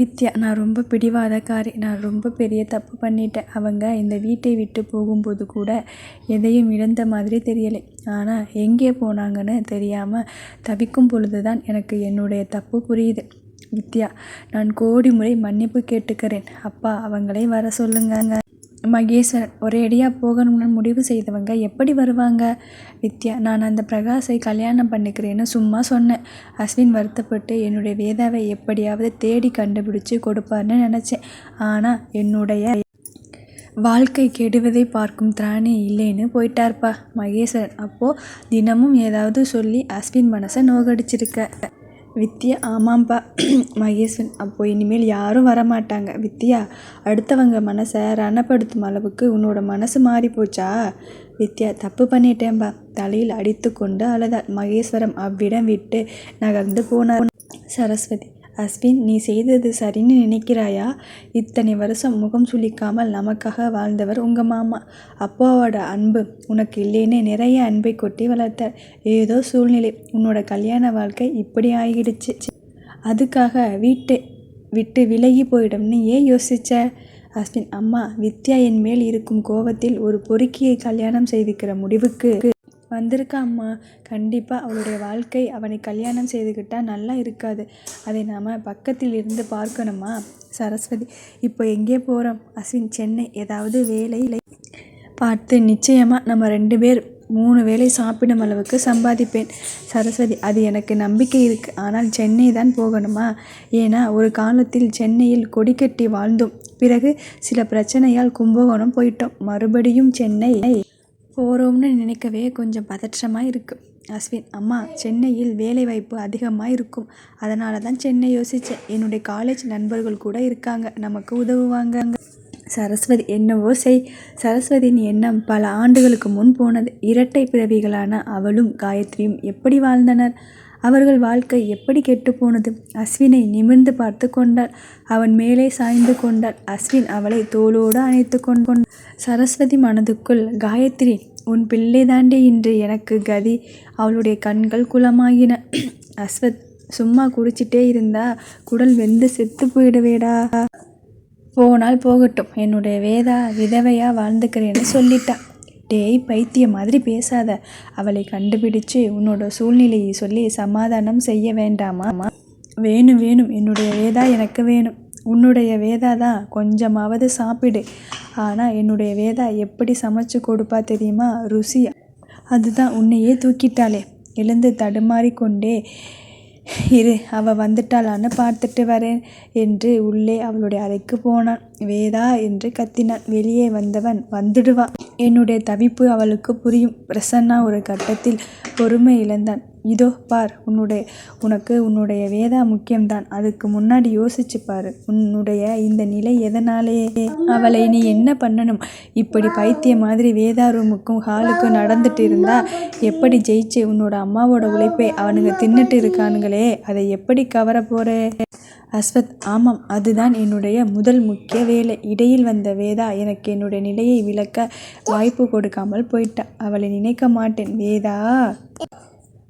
வித்யா நான் ரொம்ப பிடிவாதக்காரி நான் ரொம்ப பெரிய தப்பு பண்ணிட்டேன். அவங்க இந்த வீட்டை விட்டு போகும்போது கூட எதையும் இழந்த மாதிரி தெரியலை. ஆனால் எங்கே போனாங்கன்னு தெரியாமல் தவிக்கும் பொழுது தான் எனக்கு என்னுடைய தப்பு புரியுது. வித்யா நான் கோடி முறை மன்னிப்பு கேட்டுக்கிறேன். அப்பா அவங்களை வர சொல்லுங்க மகேஸ்வரன் ஒரேடியாக போகணும்னு முடிவு செய்தவங்க எப்படி வருவாங்க? வித்யா நான் அந்த பிரகாஷை கல்யாணம் பண்ணிக்கிறேன்னு சும்மா சொன்னேன். அஸ்வின் வருத்தப்பட்டு என்னுடைய வேதாவை எப்படியாவது தேடி கண்டுபிடிச்சு கொடுப்பார்னு நினச்சேன். ஆனால் என்னுடைய வாழ்க்கை கெடுவதை பார்க்கும் திராணி இல்லைன்னு போயிட்டார்ப்பா மகேஸ்வரன். அப்போது தினமும் ஏதாவது சொல்லி அஸ்வின் மனசை நோகடிச்சிருக்க. வித்யா ஆமாம்ப்பா மகேசன் அப்போ இனிமேல் யாரும் வரமாட்டாங்க. வித்யா அடுத்தவங்க மனசை ரணப்படுத்தும் அளவுக்கு உன்னோட மனசு மாறி போச்சா வித்யா தப்பு பண்ணிட்டேன்பா. தலையில் அடித்து கொண்டு அழுதாள். மகேஸ்வரம் அவ்விடம் விட்டு நகர்ந்து போனார். சரஸ்வதி அஸ்வின் நீ செய்தது சரின்னு நினைக்கிறாயா? இத்தனை வருஷம் முகம் சுளிக்காமல் நமக்காக வாழ்ந்தவர் உங்கள் மாமா. அப்பாவோட அன்பு உனக்கு இல்லைன்னு நிறைய அன்பை கொட்டி வளர்த்தார். ஏதோ சூழ்நிலை. உன்னோட கல்யாண வாழ்க்கை இப்படி ஆகிடுச்சு அதுக்காக வீட்டை விட்டு விலகி போயிடும்னு ஏன் யோசிச்ச? அஸ்வின் அம்மா வித்யா என் மேல் இருக்கும் கோவத்தில் ஒரு பொறுக்கியை கல்யாணம் செய்துக்கிற முடிவுக்கு வந்திருக்கா அம்மா கண்டிப்பாக அவளுடைய வாழ்க்கை அவனை கல்யாணம் செய்துக்கிட்டால் நல்லா இருக்காது. அதை நாம் பக்கத்தில் இருந்து பார்க்கணுமா? சரஸ்வதி இப்போ எங்கே போகிறோம் அஸ்வின் சென்னை ஏதாவது வேலை? பார்த்து நிச்சயமாக நம்ம ரெண்டு பேர் மூணு வேளை சாப்பிடும் அளவுக்கு சம்பாதிப்பேன். சரஸ்வதி அது எனக்கு நம்பிக்கை இருக்குது ஆனால் சென்னை தான் போகணுமா? ஏன்னா ஒரு காலத்தில் சென்னையில் கொடி கட்டி வாழ்ந்தோம். பிறகு சில பிரச்சனையால் கும்பகோணம் போயிட்டோம். மறுபடியும் சென்னை போகிறோம்னு நினைக்கவே கொஞ்சம் பதற்றமாக இருக்குது அஸ்வின் அம்மா சென்னையில் வேலைவாய்ப்பு அதிகமாக இருக்கும் அதனால தான் சென்னை யோசித்தேன் என்னுடைய காலேஜ் நண்பர்கள் கூட இருக்காங்க. நமக்கு உதவுவாங்க. சரஸ்வதி என்னவோ செய். சரஸ்வதியின் எண்ணம் பல ஆண்டுகளுக்கு முன் போனது. இரட்டை பிறவிகளான அவளும் காயத்ரியும் எப்படி வாழ்ந்தனர்? அவர்கள் வாழ்க்கை எப்படி கெட்டுப்போனது? அஸ்வினை நிமிர்ந்து பார்த்து கொண்டாள். அவன் மேலே சாய்ந்து கொண்டாள். அஸ்வின் அவளை தோளோடு அணைத்து கொண்டான் சரஸ்வதி மனதுக்குள் காயத்ரி உன் பிள்ளை தாண்டி இன்று எனக்கு கதி. அவளுடைய கண்கள் குளமாகின அஸ்வத் சும்மா குடிச்சிட்டே இருந்தா குடல் வெந்து செத்து போயிடுவேடா. போனால் போகட்டும். என்னுடைய வேதா விதவையா வாழ்ந்துக்கிறேன்னு சொல்லிட்டா. டேய் பைத்தியம் மாதிரி பேசாத. அவளை கண்டுபிடிச்சு உன்னோட சூழ்நிலையை சொல்லி சமாதானம் செய்ய வேண்டாமா? வேணும் வேணும். என்னுடைய வேதா எனக்கு வேணும். உன்னுடைய வேதா தான் கொஞ்சமாவது சாப்பிடு. ஆனால் என்னுடைய வேதா எப்படி சமைச்சு கொடுப்பா தெரியுமா? ருசி. அதுதான் உன்னையே தூக்கிட்டாளே. எழுந்து தடுமாறிக்கொண்டே இரு அவ வந்துட்டாளான்னு பார்த்துட்டு வரேன் என்று உள்ளே அவளுடைய அறைக்கு போனான். வேதா என்று கத்தினான். வெளியே வந்தவன் வந்துடுவா என்னுடைய தவிப்பு அவளுக்கு புரியும். பிரசன்னா ஒரு கட்டத்தில் பொறுமை இழந்தான். இதோ பார் உன்னுடைய உனக்கு உன்னுடைய வேதா முக்கியம்தான். அதுக்கு முன்னாடி யோசிச்சு பாரு. உன்னுடைய இந்த நிலை எதனாலே? அவளை நீ என்ன பண்ணணும்? இப்படி பைத்திய மாதிரி வேதா ரூமுக்கும் ஹாலுக்கும் நடந்துட்டு இருந்தா எப்படி ஜெயிச்சு உன்னோட அம்மாவோட உழைப்பை அவனுங்க தின்னுட்டு இருக்கானுங்களே? அதை எப்படி கவர போற? அஸ்வத் ஆமாம் அதுதான் என்னுடைய முதல் முக்கிய வேலை. இடையில் வந்த வேதா எனக்கு என்னுடைய நிலையை விளக்க வாய்ப்பு கொடுக்காமல் போயிட்டா. அவளை நினைக்க மாட்டேன். வேதா!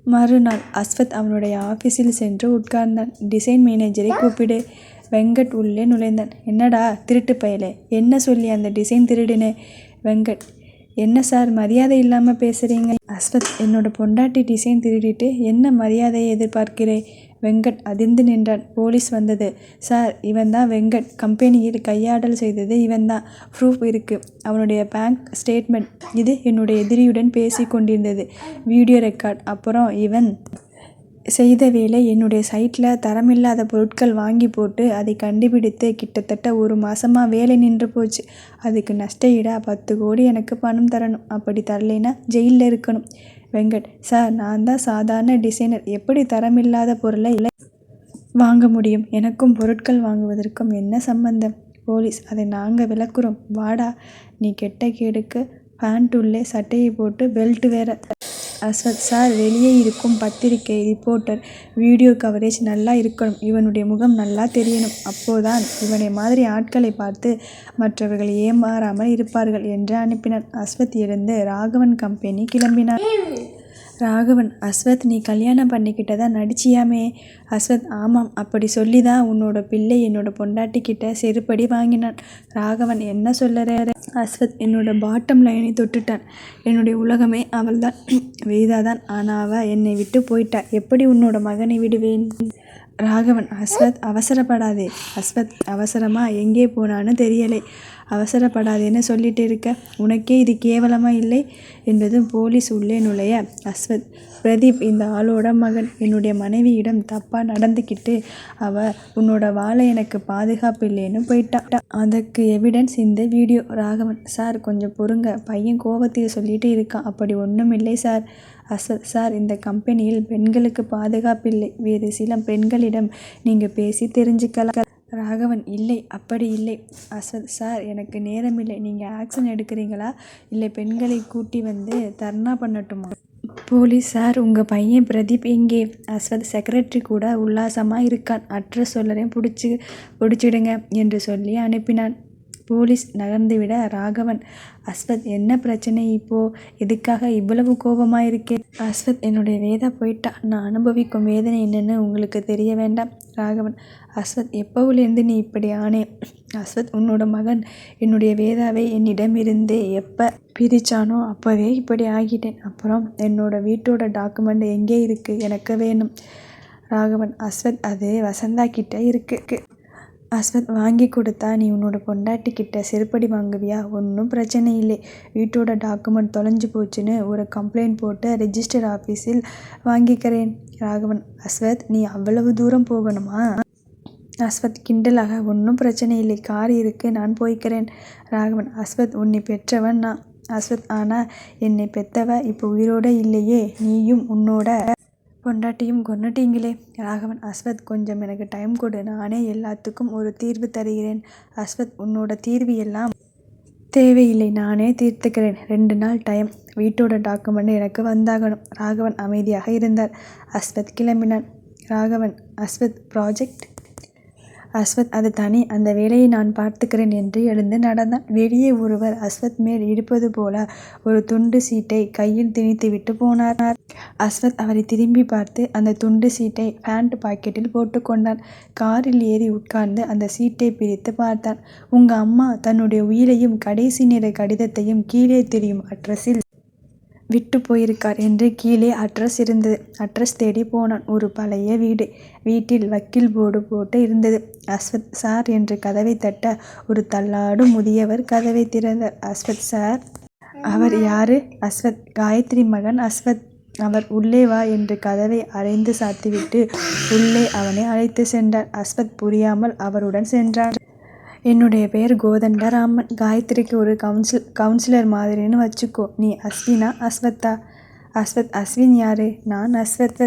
மறுநாள் அஸ்வத் அவனுடைய ஆஃபீஸில் சென்று உட்கார்ந்தான். டிசைன் மேனேஜரை கூப்பிடு. வெங்கட் உள்ளே நுழைந்தான். என்னடா திருட்டு பயலே. என்ன சொல்லி அந்த டிசைன் திருடினே? வெங்கட் என்ன சார் மரியாதை இல்லாமல் பேசுகிறீங்க அஸ்வத் என்னோட பொண்டாட்டி டிசைன் திருடிட்டு என்ன மரியாதையை எதிர்பார்க்கிறேன் வெங்கட் அதிர்ந்து நின்றான். போலீஸ் வந்தது. சார் இவன் தான் வெங்கட். கம்பெனியில் கையாடல் செய்தது இவன் தான் ப்ரூஃப் இருக்குது அவனுடைய பேங்க் ஸ்டேட்மெண்ட். இது என்னுடைய எதிரியுடன் பேசி கொண்டிருந்தது. Video record. அப்புறம் இவன் செய்த வேலை என்னுடைய சைட்டில் தரமில்லாத பொருட்கள் வாங்கி போட்டு அதை கண்டுபிடித்து கிட்டத்தட்ட ஒரு மாதமாக வேலை நின்று போச்சு. அதுக்கு நஷ்ட ஈடாக பத்து கோடி எனக்கு பணம் தரணும். அப்படி தரலைன்னா ஜெயிலில் இருக்கணும். வெங்கட் சார் நான் தான் சாதாரண டிசைனர். எப்படி தரமில்லாத பொருளை வாங்க முடியும்? எனக்கும் பொருட்கள் வாங்குவதற்கும் என்ன சம்பந்தம்? போலீஸ் அதை நாங்கள் விளக்குறோம். வாடா நீ கெட்ட கேடுக்கு பேண்ட் உள்ளே சட்டையை போட்டு பெல்ட் வேற அஸ்வத் சார் வெளியே இருக்கும் பத்திரிகை ரிப்போர்ட்டர் வீடியோ கவரேஜ் நல்லா இருக்கணும். இவனுடைய முகம் நல்லா தெரியணும். அப்போதான் இவனை மாதிரி ஆட்களை பார்த்து மற்றவர்கள் ஏமாறாமல் இருப்பார்கள் என்று அனுப்பினார் அஸ்வத் எழுந்து ராகவன் கம்பெனி கிளம்பினார் ராகவன் அஸ்வத் நீ கல்யாணம் பண்ணிக்கிட்டதா நடிச்சியாமே? அஸ்வத் ஆமாம் அப்படி சொல்லி தான் உன்னோட பிள்ளை என்னோட பொண்டாட்டிக்கிட்ட செருப்படி வாங்கினான். ராகவன் என்ன சொல்லற அஸ்வத் என்னோட பாட்டம் லைனை தொட்டுட்டான். என்னுடைய உலகமே அவள்தான் வேதா தான் ஆனால் அவள் என்னை விட்டு போயிட்டா. எப்படி உன்னோட மகனை விடுவேன்? ராகவன் அஸ்வத் அவசரப்படாதே. அஸ்வத் அவசரமாக எங்கே போனான்னு தெரியலை. அவசரப்படாதேன்னு சொல்லிட்டு இருக்க. உனக்கே இது கேவலமா இல்லை? என்பதும் போலீஸ் உள்ளே நுழைய அஸ்வத் பிரதீப் இந்த ஆளோட மகன். என்னுடைய மனைவியிடம் தப்பாக நடந்துக்கிட்டு அவ உன்னோட வாழை எனக்கு பாதுகாப்பு இல்லைன்னு போயிட்டா. அதுக்கு எவிடன்ஸ் இந்த வீடியோ ராகவன் சார் கொஞ்சம் பொறுங்க. பையன் கோவத்தில் சொல்லிட்டு இருக்கான். அப்படி ஒன்றும் இல்லை சார். அஸ்வத் சார் இந்த கம்பெனியில் பெண்களுக்கு பாதுகாப்பில்லை வேறு சில பெண்களிடம் நீங்கள் பேசி தெரிஞ்சுக்கலாம். ராகவன் இல்லை அப்படி இல்லை. அஸ்வத் சார் எனக்கு நேரமில்லை நீங்கள் ஆக்ஷன் எடுக்கிறீங்களா? இல்லை பெண்களை கூட்டி வந்து தர்ணா பண்ணட்டுமா? போலீஸ் சார் உங்கள் பையன் பிரதீப் எங்கே அஸ்வத் செக்ரட்டரி கூட உல்லாசமாக இருக்கான். அட்ரஸ் சொல்லறேன். பிடிச்சி பிடிச்சிடுங்க என்று சொல்லி அனுப்பினான். போலீஸ் நகர்ந்துவிட ராகவன் அஸ்வத் என்ன பிரச்சனை இப்போ? எதுக்காக இவ்வளவு கோபமாக இருக்கே அஸ்வத் என்னுடைய வேதா போயிட்டா. நான் அனுபவிக்கும் வேதனை என்னன்னு உங்களுக்கு தெரிய வேண்டாம் ராகவன். அஸ்வத் எப்போவுலேருந்து நீ இப்படி ஆனே? அஸ்வத் உன்னோட மகன் என்னுடைய வேதாவை என்னிடமிருந்து எப்போ பிரிச்சானோ அப்போவே இப்படி ஆகிட்டேன். அப்புறம் என்னோட வீட்டோட டாக்குமெண்ட் எங்கே இருக்குது எனக்கு வேணும். ராகவன். அஸ்வத் அது வசந்தா கிட்டே இருக்கு. அஸ்வத் வாங்கி கொடுத்தா நீ உன்னோட பொண்டாட்டி கிட்ட செருப்படி வாங்குவியா? ஒன்றும் பிரச்சனை இல்லை. வீட்டோட டாக்குமெண்ட் தொலைஞ்சு போச்சுன்னு ஒரு கம்ப்ளைண்ட் போட்டு ரெஜிஸ்டர் ஆஃபீஸில் வாங்கிக்கிறேன். ராகவன் அஸ்வத் நீ அவ்வளவு தூரம் போகணுமா? அஸ்வத் கிண்டலாக ஒன்றும் பிரச்சனை இல்லை. கார் இருக்கு நான் போய்க்கிறேன். ராகவன் அஸ்வத் உன்னை பெற்றவன் நான். அஸ்வத் ஆனால் என்னை பெத்தவ இப்போ உயிரோட இல்லையே. நீயும் உன்னோட பொண்டாட்டியும் கொன்னுட்டீங்களே. ராகவன் அஸ்வத் கொஞ்சம் எனக்கு டைம் கொடு. நானே எல்லாத்துக்கும் ஒரு தீர்வு தருகிறேன். அஸ்வத் உன்னோட தீர்வு எல்லாம் தேவையில்லை. நானே தீர்த்துக்கிறேன். ரெண்டு நாள் டைம் வீட்டோட டாக்குமெண்ட் எனக்கு வந்தாகணும். ராகவன் அமைதியாக இருந்தார். அஸ்வத் கிளம்பினான். ராகவன் அஸ்வத் ப்ராஜெக்ட் அஸ்வத் அது தனி. அந்த வேலையை நான் பார்த்துக்கிறேன் என்று எழுந்து நடந்தான். வெளியே ஒருவர் அஸ்வத் மேல் இருப்பது போல ஒரு துண்டு சீட்டை கையில் திணித்துவிட்டு போனார். அஸ்வத் அவரை திரும்பி பார்த்து அந்த துண்டு சீட்டை பேண்ட் பாக்கெட்டில் போட்டுக்கொண்டான் காரில் ஏறி உட்கார்ந்து அந்த சீட்டை பிரித்து பார்த்தான். உங்க அம்மா தன்னுடைய உயிரையும் கடைசி நேர கடிதத்தையும் கீழே தெரியும் அட்ரஸில் விட்டு போயிருக்கார் என்று கீழே அட்ரஸ் இருந்தது. அட்ரஸ் தேடி போனான். ஒரு பழைய வீடு. வீட்டில் வக்கீல் போர்டு போட்டு இருந்தது. அஸ்வத் சார் என்று கதவை தட்ட ஒரு தள்ளாடும் முதியவர் கதவை திறந்தார் அஸ்வத் சார் அவர் யாரு? அஸ்வத் காயத்ரி மகன் அஸ்வத். அவர் உள்ளே வா என்று கதவை அரைந்து சாத்திவிட்டு உள்ளே அவனை அழைத்து சென்றார். அஸ்வத் புரியாமல் அவருடன் சென்றான். என்னுடைய பேர் கோதண்டராமன் காயத்ரிக்கு ஒரு கவுன்சில் கவுன்சிலர் மாதிரின்னு வச்சுக்கோ. நீ அஸ்வினா அஸ்வத்தா அஸ்வத் அஸ்வின் யாரு? நான் அஸ்வத்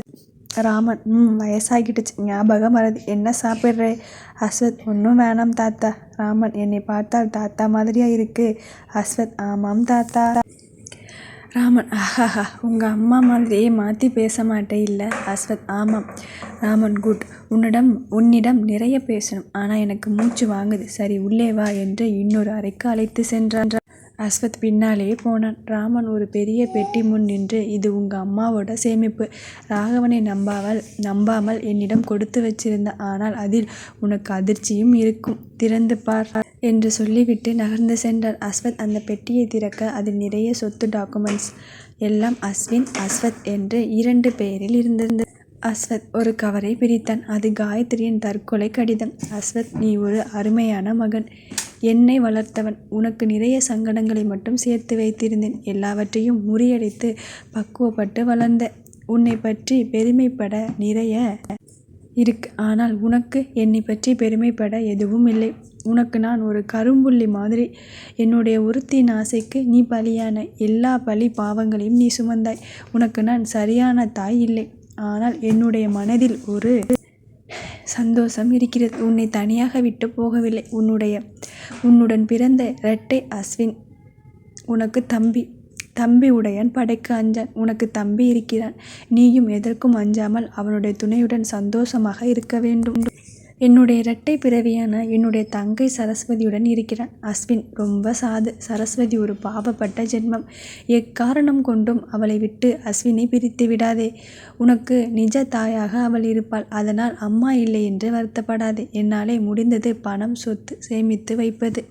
ராமன். ம் வயசாகிட்டுச்சு ஞாபகம் வருது. என்ன சாப்பிட்றே? அஸ்வத் ஒன்றும் வேணாம் தாத்தா. ராமன் என்னை பார்த்தால் தாத்தா மாதிரியா இருக்கு. அஸ்வத் ஆமாம் தாத்தா. ராமன் ஆஹாஹா உங்கள் அம்மா மாதிரியே மாற்றி பேச மாட்டே இல்லை. அஸ்வத் ஆமாம். ராமன் குட் உன்னிடம் உன்னிடம் நிறைய பேசணும். ஆனால் எனக்கு மூச்சு வாங்குது. சரி உள்ளே வா என்று இன்னொரு அறைக்கு அழைத்து சென்றான். அஸ்வத் பின்னாலே போனான். ராமன் ஒரு பெரிய பெட்டி முன் நின்று இது உங்கள் அம்மாவோட சேமிப்பு. ராகவனை நம்பாமல் நம்பாமல் என்னிடம் கொடுத்து வச்சிருந்த ஆனால் அதில் உனக்கு அதிர்ச்சியும் இருக்கும். திறந்து பார். என்று சொல்லிவிட்டு நகர்ந்து சென்றார் அஸ்வத் அந்த பெட்டியை திறக்க அதில் நிறைய சொத்து டாக்குமெண்ட்ஸ். எல்லாம் அஸ்வின் அஸ்வத் என்று இரண்டு பெயரில் இருந்தது. அஸ்வத் ஒரு கவரை பிரித்தான். அது காயத்ரியின் தற்கொலை கடிதம். அஸ்வத் நீ ஒரு அருமையான மகன். என்னை வளர்த்தவன். உனக்கு நிறைய சங்கடங்களை மட்டும் சேர்த்து வைத்திருந்தேன். எல்லாவற்றையும் முறியடித்து பக்குவப்பட்டு வளர்ந்த உன்னை பற்றி பெருமைப்பட நிறைய இருக்கு. ஆனால் உனக்கு என்னை பற்றி பெருமைப்பட எதுவும் இல்லை. உனக்கு நான் ஒரு கரும்புள்ளி மாதிரி என்னுடைய ஒருத்தியின் ஆசைக்கு நீ பலியான எல்லா பழி பாவங்களையும் நீ சுமந்தாய். உனக்கு நான் சரியான தாய் இல்லை. ஆனால் என்னுடைய மனதில் ஒரு சந்தோஷம் இருக்கிறது. உன்னை தனியாக விட்டு போகவில்லை. உன்னுடைய உன்னுடன் பிறந்த இரட்டை அஸ்வின் உனக்கு தம்பி தம்பி உடையன் படைக்கு அஞ்சான். உனக்கு தம்பி இருக்கிறான். நீயும் எதற்கும் அஞ்சாமல் அவனுடைய துணையுடன் சந்தோஷமாக இருக்க வேண்டும். என்னுடைய இரட்டை பிறவியான என்னுடைய தங்கை சரஸ்வதியுடன் இருக்கிறான். அஸ்வின் ரொம்ப சாது. சரஸ்வதி ஒரு பாவப்பட்ட ஜென்மம். எக்காரணம் கொண்டும் அவளை விட்டு அஸ்வினை பிரித்து விடாதே. உனக்கு நிஜ தாயாக அவள் இருப்பாள். அதனால் அம்மா இல்லை என்று வருத்தப்படாதே. என்னாலே முடிந்தது பணம் சொத்து சேமித்து வைப்பது.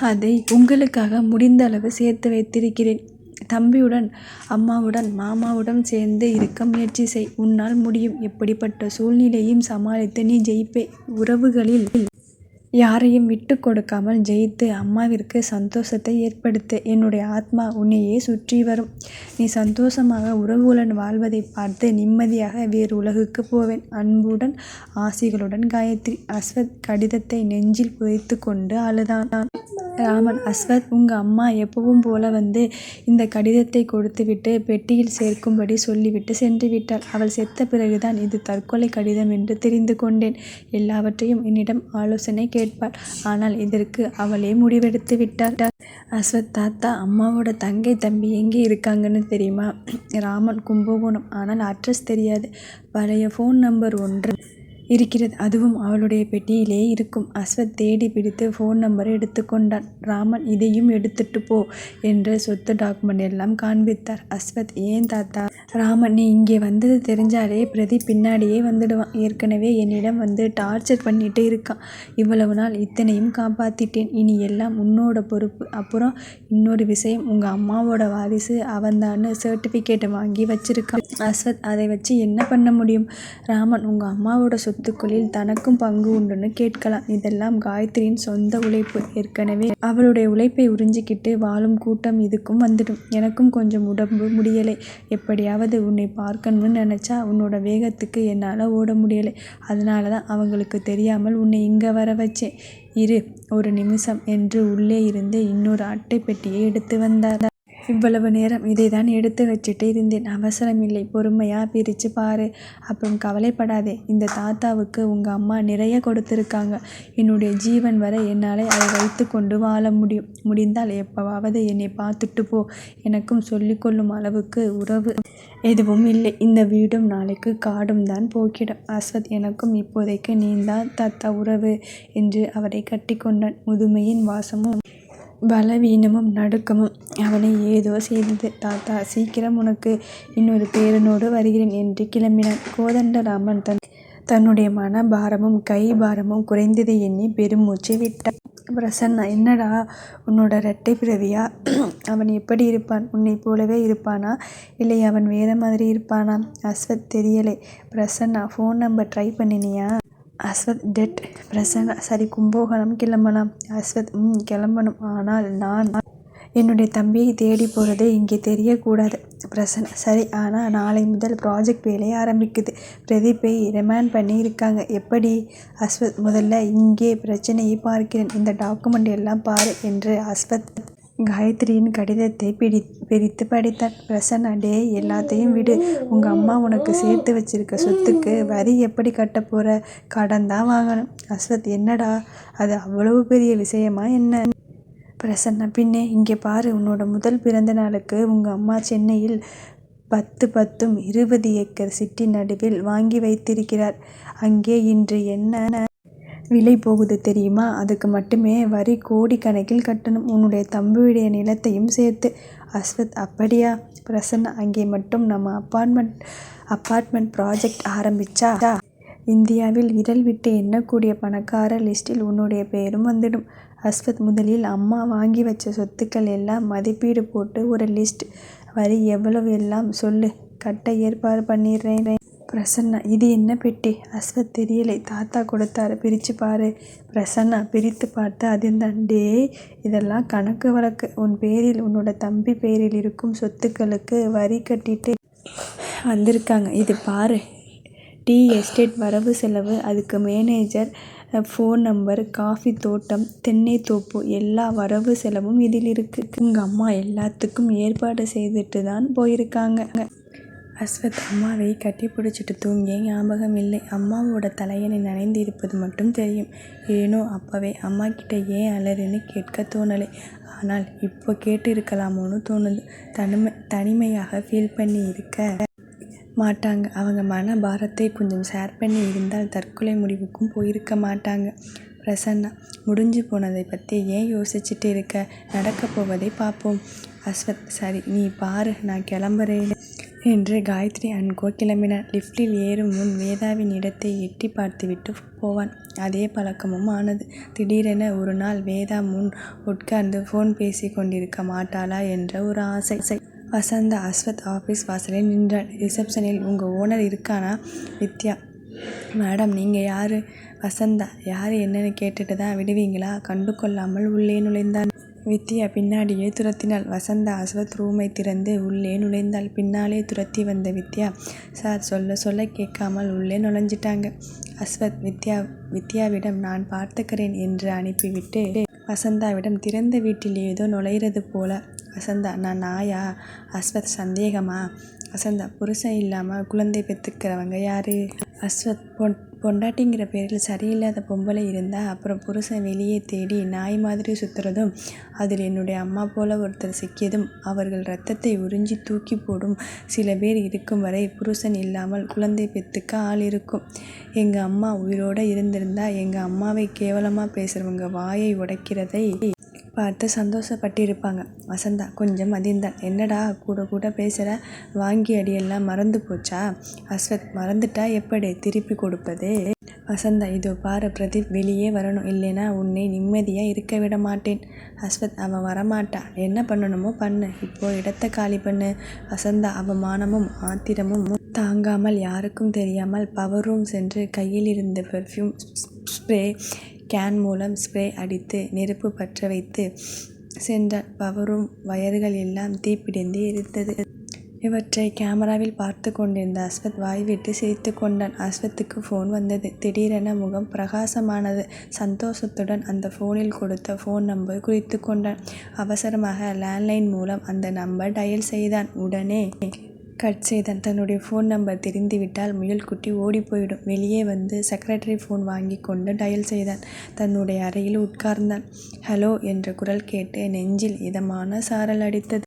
அதை உங்களுக்காக முடிந்த அளவு சேர்த்து வைத்திருக்கிறேன். தம்பியுடன் அம்மாவுடன் மாமாவுடன் சேர்ந்து இருக்க முயற்சி செய். உன்னால் முடியும். எப்படிப்பட்ட சூழ்நிலையும் சமாளித்து நீ ஜெயிப்பே. உறவுகளில் யாரையும் விட்டு கொடுக்காமல் ஜெயித்து அம்மாவிற்கு சந்தோஷத்தை ஏற்படுத்து. என்னுடைய ஆத்மா உன்னையே சுற்றி வரும். நீ சந்தோஷமாக உறவுகளுடன் வாழ்வதை பார்த்து நிம்மதியாக வேறு உலகுக்கு போவேன். அன்புடன் ஆசிகளுடன் காயத்ரி. அஸ்வத் கடிதத்தை நெஞ்சில் புதைத்து கொண்டு அழுதான். ராமன் அஸ்வத் உங்கள் அம்மா எப்பவும் போல வந்து இந்த கடிதத்தை கொடுத்துவிட்டு பெட்டியில் சேர்க்கும்படி சொல்லிவிட்டு சென்று விட்டாள். அவள் செத்த பிறகுதான் இது தற்கொலை கடிதம் என்று தெரிந்து கொண்டேன். எல்லாவற்றையும் என்னிடம் ஆலோசனை கேட்பாள். ஆனால் இதற்கு அவளே முடிவெடுத்து விட்டாள். அஸ்வத் தாத்தா அம்மாவோட தங்கை தம்பி எங்கே இருக்காங்கன்னு தெரியுமா? ராமன் கும்பகோணம். ஆனால் அட்ரஸ் தெரியாது. பழைய ஃபோன் நம்பர் ஒன்று. இருக்கிறது. அதுவும் அவளுடைய பெட்டியிலே இருக்கும். அஸ்வத் தேடி பிடித்து ஃபோன் நம்பரை எடுத்துக்கொண்டான். ராமன் இதையும் எடுத்துட்டு போ என்று சொத்து டாக்குமெண்ட் எல்லாம் காண்பித்தார். அஸ்வத் ஏன் தாத்தா? ராமன் நீ இங்கே வந்தது தெரிஞ்சாலே பிரதி பின்னாடியே வந்துடுவான். ஏற்கனவே என்னிடம் வந்து டார்ச்சர் பண்ணிட்டு இருக்கான். இவ்வளவு நாள் இத்தனையும் காப்பாத்திட்டேன். இனி எல்லாம் உன்னோட பொறுப்பு. அப்புறம் இன்னொரு விஷயம் உங்கள் அம்மாவோட வாரிசு அவன்தான்னு சர்டிஃபிகேட் வாங்கி வச்சிருக்கான். அஸ்வத் அதை வச்சு என்ன பண்ண முடியும்? ராமன் உங்கள் அம்மாவோட சொத்து சொத்துக்களில் தனக்கும் பங்கு உண்டுன்னு கேட்கலாம். இதெல்லாம் காயத்ரியின் சொந்த உழைப்பு. ஏற்கனவே அவளுடைய உழைப்பை உறிஞ்சிக்கிட்டு வாழும் கூட்டம் இதுக்கும் வந்துடும். எனக்கும் கொஞ்சம் உடம்பு முடியலை. எப்படியாவது உன்னை பார்க்கணும்னு நினச்சா உன்னோட வேகத்துக்கு என்னால் ஓட முடியலை. அதனால தான் அவங்களுக்கு தெரியாமல் உன்னை இங்கே வர வச்சேன். இரு ஒரு நிமிஷம் என்று உள்ளே இருந்து இன்னொரு அட்டை பெட்டியை எடுத்து வந்தார். இவ்வளவு நேரம் இதை தான் எடுத்து வச்சுட்டு இருந்தேன். அவசரம் இல்லை பொறுமையாக பிரித்து பாரு. அப்புறம் கவலைப்படாதே இந்த தாத்தாவுக்கு உங்கள் அம்மா நிறைய கொடுத்துருக்காங்க. என்னுடைய ஜீவன் வரை என்னால் அதை வைத்து கொண்டு வாழ முடியும். முடிந்தால் எப்போவாவது என்னை பார்த்துட்டு போ. எனக்கும் சொல்லிக்கொள்ளும் அளவுக்கு உறவு எதுவும் இல்லை. இந்த வீடும் நாளைக்கு காடும் தான் போக்கிடும். அஸ்வத் எனக்கும் இப்போதைக்கு நீந்தான் தாத்தா உறவு என்று அவரை கட்டி கொண்டான். முதுமையின் வாசமும் பலவீனமும் நடுக்கமும் அவனை ஏதோ செய்தது. தாத்தா சீக்கிரம் உனக்கு இன்னொரு பேரனோடு வருகிறேன் என்று கிளம்பினான். கோதண்டராமன் தன் தன்னுடைய மன பாரமும் கை பாரமும் குறைந்ததை எண்ணி பெருமூச்சு விட்டான். பிரசன்னா என்னடா உன்னோட ரெட்டை பிறவியா? அவன் எப்படி இருப்பான்? உன்னைப் போலவே இருப்பானா? இல்லை அவன் வேற மாதிரி இருப்பானா? அஸ்வத் தெரியலை. பிரசன்னா ஃபோன் நம்பர் ட்ரை பண்ணினியா? அஸ்வத் டெட் பிரசன்ன சரி கும்பகோணம் கிளம்பலாம். அஸ்வத் ம் கிளம்பணும். ஆனால் நான் என்னுடைய தம்பியை தேடி போகிறது இங்கே தெரியக்கூடாது. பிரசன்ன சரி ஆனால் நாளை முதல் ப்ராஜெக்ட் வேலையை ஆரம்பிக்குது. பிரதீப்பை ரிமாண்ட் பண்ணி இருக்காங்க எப்படி? அஸ்வத் முதல்ல இங்கே பிரச்சனையை பார்க்கிறேன். இந்த டாக்குமெண்ட் எல்லாம் பாரு என்று அஸ்வத் காயத்ரியின் கடிதத்தை பிடி பிரித்து படித்தார். பிரசன்னா டே எல்லாத்தையும் விடு. உங்கள் அம்மா உனக்கு சேர்த்து வச்சிருக்க சொத்துக்கு வரி எப்படி கட்ட போகிற கடன் தான் வாங்கணும். அஸ்வத் என்னடா? அது அவ்வளவு பெரிய விஷயமா என்ன? பிரசன்னா பின்னே இங்கே பாரு. உன்னோட முதல் பிறந்த நாளுக்கு உங்கள் அம்மா சென்னையில் பத்து பத்தும் இருபது ஏக்கர் சிட்டி நடுவில் வாங்கி வைத்திருக்கிறார். அங்கே இன்று என்ன விலை போகுது தெரியுமா? அதுக்கு மட்டுமே வரி கோடிக்கணக்கில் கட்டணும். உன்னுடைய தம்பியுடைய நிலத்தையும் சேர்த்து. அஸ்வத் அப்படியா? பிரசன்னா அங்கே மட்டும் நம்ம அப்பார்ட்மெண்ட் அப்பார்ட்மெண்ட் ப்ராஜெக்ட் ஆரம்பிச்சா? இந்தியாவில் விரல் விட்டு எண்ணக்கூடிய பணக்கார லிஸ்டில் உன்னுடைய பெயரும் வந்துடும். அஸ்வத் முதலில் அம்மா வாங்கி வச்ச சொத்துக்கள் எல்லாம் மதிப்பீடு போட்டு ஒரு லிஸ்ட். வரி எவ்வளவு எல்லாம் சொல்லு. கட்ட ஏற்பாடு பண்ணிடுறேன். பிரசன்னா இது என்ன பெட்டி? அஸ்வத் தெரியலை. தாத்தா கொடுத்தாரு. பிரித்து பாரு. பிரசன்னா பிரித்து பார்த்து அதிர்ந்தான் டே இதெல்லாம் கணக்கு வழக்கு. உன் பேரில் உன்னோட தம்பி பேரில் இருக்கும் சொத்துக்களுக்கு வரி கட்டிட்டு வந்திருக்காங்க. இது பாரு. டீ எஸ்டேட் வரவு செலவு அதுக்கு மேனேஜர் ஃபோன் நம்பர் காஃபி தோட்டம் தென்னை தோப்பு எல்லா வரவு செலவும் இதில் இருக்குது உங்கள் அம்மா எல்லாத்துக்கும் ஏற்பாடு செய்துட்டு தான் போயிருக்காங்க. அஸ்வத் அம்மாவை கட்டி பிடிச்சிட்டு தூங்கிய ஞாபகம் இல்லை அம்மாவோட தலையணை நனைந்து இருப்பது மட்டும் தெரியும். ஏனோ அப்பவே அம்மா கிட்ட ஏன் அலறுன்னு கேட்க தோணலை. ஆனால் இப்போ கேட்டு இருக்கலாமோன்னு தோணுது. தனிமை தனிமையாக ஃபீல் பண்ணி இருக்க மாட்டாங்க. அவங்க மன பாரத்தை கொஞ்சம் ஷேர் பண்ணி இருந்தால் தற்கொலை முடிவுக்கும் போயிருக்க மாட்டாங்க. பிரசன்னா முடிஞ்சு போனதை பற்றி ஏன் யோசிச்சுட்டு இருக்க? நடக்க போவதை பார்ப்போம். அஸ்வத் சரி நீ பாரு நான் கிளம்புறேன் என்று காயத்ரி அன்கோ கிளம்பினான் லிஃப்டில் ஏறும் முன் வேதாவின் இடத்தை எட்டி பார்த்துவிட்டு போவான். அதே பழக்கமும் ஆனது. திடீரென ஒரு நாள் வேதா முன் உட்கார்ந்து ஃபோன் பேசி கொண்டிருக்க மாட்டாளா என்ற ஒரு ஆசை. வசந்தா அஸ்வத் ஆஃபீஸ் வாசலில் நின்றாள். ரிசப்ஷனில் உங்கள் ஓனர் இருக்கானா? வித்யா. மேடம் நீங்கள் யார்? வசந்தா. யார் என்னன்னு கேட்டுட்டு தான் விடுவீங்களா? கண்டு கொள்ளாமல் உள்ளே நுழைந்தான். வித்யா பின்னாடியே துரத்தினாள். வசந்தா அஸ்வத் ரூமை திறந்து உள்ளே நுழைந்தாள். பின்னாலே துரத்தி வந்த வித்யா சார் சொல்ல சொல்ல கேட்காமல் உள்ளே நுழைஞ்சிட்டாங்க. அஸ்வத் வித்யா வித்யாவிடம் நான் பார்த்துக்கிறேன் என்று அனுப்பிவிட்டு வசந்தாவிடம் திறந்த வீட்டில் ஏதோ நுழையிறது போல. வசந்தா நான் நாயா அஸ்வத் சந்தேகமா? வசந்தா புருஷன் இல்லாமல் குழந்தை பெற்றுக்கிறவங்க யாரு? அஸ்வத் பொன் பொண்டாட்டிங்கிற பேரில் சரியில்லாத பொம்பளை இருந்தால் அப்புறம் புருஷன் வெளியே தேடி நாய் மாதிரி சுற்றுறதும் அதில் என்னுடைய அம்மா போல ஒருத்தர் சிக்கியதும் அவர்கள் ரத்தத்தை உறிஞ்சி தூக்கி போடும் சில பேர் இருக்கும் வரை புருஷன் இல்லாமல் குழந்தை பெத்துக்க ஆள் இருக்கும். எங்கள் அம்மா உயிரோடு இருந்திருந்தா எங்கள் அம்மாவை கேவலமாக பேசுகிறவங்க வாயை உடைக்கிறதை பார்த்து சந்தோஷப்பட்டிருப்பாங்க. வசந்தா கொஞ்சம் மதிந்தான். என்னடா கூட கூட பேசுகிற வாங்கி அடியெல்லாம் மறந்து போச்சா? அஸ்வத் மறந்துட்டா எப்படி திருப்பி கொடுப்பது? வசந்தா இதோ பாரு பிரதீப் வெளியே வரணும். இல்லைனா உன்னை நிம்மதியாக இருக்க விட மாட்டேன். அஸ்வத் அவன் வரமாட்டா. என்ன பண்ணணுமோ பண்ணு. இப்போ இடத்த காலி பண்ணு. வசந்தா அவமானமும் ஆத்திரமும் தாங்காமல் யாருக்கும் தெரியாமல் பவர் ரூம் சென்று கையில் இருந்த பெர்ஃப்யூம் ஸ்ப்ரே கேன் மூலம் ஸ்ப்ரே அடித்து நெருப்பு பற்ற வைத்து சென்றான் பவரும் வயர்கள் எல்லாம் தீப்பிடிந்து எரித்தது. இவற்றை கேமராவில் பார்த்து கொண்டிருந்த அஸ்வத் வாய்விட்டு சிரித்து கொண்டான். அஸ்வத்துக்கு ஃபோன் வந்தது. திடீரென முகம் பிரகாசமானது. சந்தோஷத்துடன் அந்த ஃபோனில் கொடுத்த ஃபோன் நம்பர் குறித்து கொண்டான். அவசரமாக லேண்ட்லைன் மூலம் அந்த நம்பர் டயல் செய்தான். உடனே கட் செய்தான். தன்னுடைய ஃபோன் நம்பர் தெரிந்துவிட்டால் முயல்குட்டி ஓடி போயிடும். வெளியே வந்து செக்ரட்டரி ஃபோன் வாங்கி கொண்டு டயல் செய்தான். தன்னுடைய அறையில் உட்கார்ந்தான். ஹலோ என்ற குரல் கேட்டு நெஞ்சில் இதமான சாரல் அடித்தது.